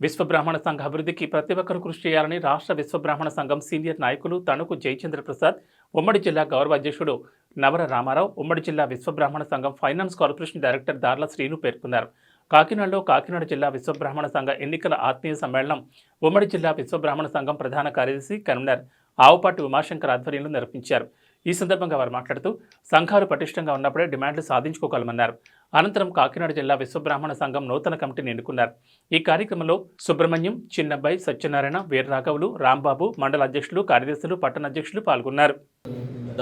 విశ్వబ్రాహ్మణ సంఘ అభివృద్ధికి ప్రతి ఒక్కరూ కృషి చేయాలని రాష్ట్ర విశ్వబ్రాహ్మణ సంఘం సీనియర్ నాయకులు తణుకు జయచంద్ర ప్రసాద్ ఉమ్మడి జిల్లా గౌరవ అధ్యక్షుడు నవర రామారావు ఉమ్మడి జిల్లా విశ్వబ్రాహ్మణ సంఘం ఫైనాన్స్ కార్పొరేషన్ డైరెక్టర్ దార్ల శ్రీను పేర్కొన్నారు. కాకినాడలో కాకినాడ జిల్లా విశ్వబ్రాహ్మణ సంఘ ఎన్నికల ఆత్మీయ సమ్మేళనం ఉమ్మడి జిల్లా విశ్వబ్రాహ్మణ సంఘం ప్రధాన కార్యదర్శి కన్వీనర్ ఆవుపాటి ఉమాశంకర్ ఆధ్వర్యంలో నిర్వహించారు. ఈ సందర్భంగా వారు మాట్లాడుతూ సంఘాలు పటిష్టంగా ఉన్నప్పుడే డిమాండ్లు సాధించుకోగలమన్నారు. అనంతరం కాకినాడ జిల్లా విశ్వబ్రాహ్మణ సంఘం నూతన కమిటీని ఎన్నుకున్నారు. ఈ కార్యక్రమంలో సుబ్రహ్మణ్యం చిన్నబ్బాయి సత్యనారాయణ వీరరాఘవులు రాంబాబు మండల అధ్యక్షులు కార్యదర్శులు పట్టణ అధ్యక్షులు పాల్గొన్నారు.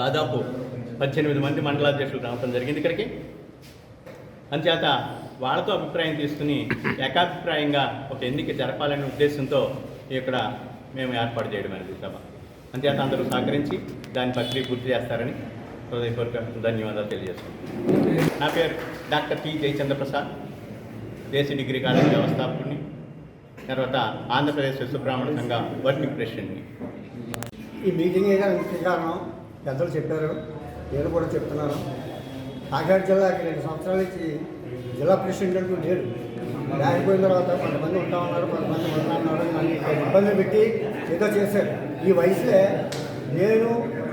దాదాపు పద్దెనిమిది మంది మండలాధ్యక్షులు రావడం జరిగింది ఇక్కడికి. అంచేత వాళ్ళతో అభిప్రాయం తీసుకుని ఏకాభిప్రాయంగా ఒక ఎన్నిక జరపాలనే ఉద్దేశంతో ఇక్కడ మేము ఏర్పాటు చేయడం అనేది సభ. అంతేత అందరూ సహకరించి దాని ప్రక్రియ పూర్తి చేస్తారని హృదయపూర్వక ధన్యవాదాలు తెలియజేస్తున్నాను. నా పేరు డాక్టర్ పి జయచంద్ర ప్రసాద్ దేశ డిగ్రీ కాలేజ్ వ్యవస్థాపకుడిని తర్వాత ఆంధ్రప్రదేశ్ విశ్వబ్రాహ్మణ సంఘ వర్కింగ్ ప్రెసిడెంట్ని. ఈ మీటింగ్ కారణం? పెద్దలు చెప్పారు నేను కూడా చెప్తున్నాను. కాకినాడ జిల్లాకి రెండు సంవత్సరాల నుంచి జిల్లా ప్రెసిడెంట్ అంటూ లేడు. లేకపోయిన తర్వాత కొంతమంది ఉంటా ఉన్నారు కొంతమంది ఉంటా ఉన్నారు నన్ను ఇబ్బంది పెట్టి ఏదో చేశారు. ఈ వయసులో నేను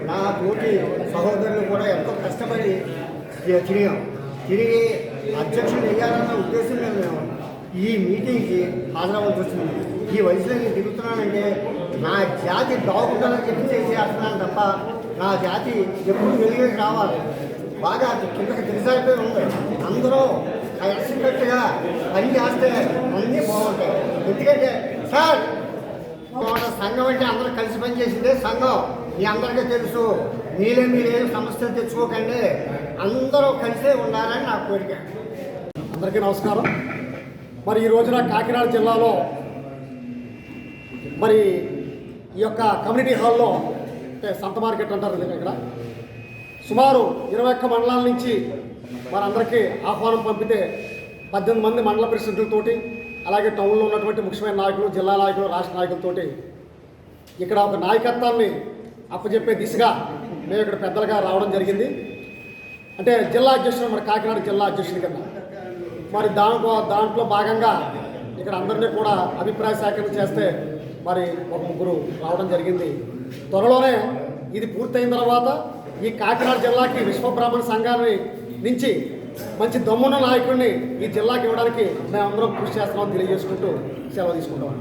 నా తోటి సహోదరులు కూడా ఎంతో కష్టపడి తిరిగాం. తిరిగి అధ్యక్షులు వేయాలన్న ఉద్దేశం మీద మేము ఈ మీటింగ్కి హాజరవ్వాల్సి వచ్చింది. ఈ వయసులో నేను తిరుగుతున్నానంటే నా జాతి బాగుండాలని చెప్పి చేసేస్తున్నాను తప్ప నా జాతి ఎప్పుడు వెలుగుకి రావాలి. బాగా కిందకి తెలిసారిపోయి ఉంది. అందరూ కలిసికట్టుగా పని చేస్తే అన్నీ బాగుంటాయి. ఎందుకంటే సార్ సంఘం అంటే అందరూ కలిసి పనిచేసిందే సంఘం. మీ అందరికీ తెలుసు. మీరే మీరేం సమస్యలు తెచ్చుకోకండి. అందరూ కలిసే ఉండాలని నా కోరిక. అందరికీ నమస్కారం. మరి ఈ రోజున కాకినాడ జిల్లాలో మరి ఈ యొక్క కమ్యూనిటీ హాల్లో అంటే సంత మార్కెట్ అంటారు ఇక్కడ. సుమారు ఇరవై ఒక్క మండలాల నుంచి వారందరికీ ఆహ్వానం పంపితే పద్దెనిమిది మంది మండల ప్రెసిడెంట్లతోటి అలాగే టౌన్లో ఉన్నటువంటి ముఖ్యమైన నాయకులు జిల్లా నాయకులు రాష్ట్ర నాయకులతోటి ఇక్కడ ఒక నాయకత్వాన్ని అప్పచెప్పే దిశగా మేము ఇక్కడ పెద్దలుగా రావడం జరిగింది. అంటే జిల్లా అధ్యక్షుడు మరి కాకినాడ జిల్లా అధ్యక్షుడి కింద. మరి దాంట్లో దాంట్లో భాగంగా ఇక్కడ అందరినీ కూడా అభిప్రాయ సేకరణ చేస్తే మరి ఒక ముగ్గురు రావడం జరిగింది. త్వరలోనే ఇది పూర్తయిన తర్వాత ఈ కాకినాడ జిల్లాకి విశ్వబ్రాహ్మణ సంఘాన్ని నుంచి మంచి దమ్మున్న నాయకుడిని ఈ జిల్లాకి ఇవ్వడానికి మేమందరం కృషి చేస్తామని తెలియజేసుకుంటూ సెలవు తీసుకుంటాం.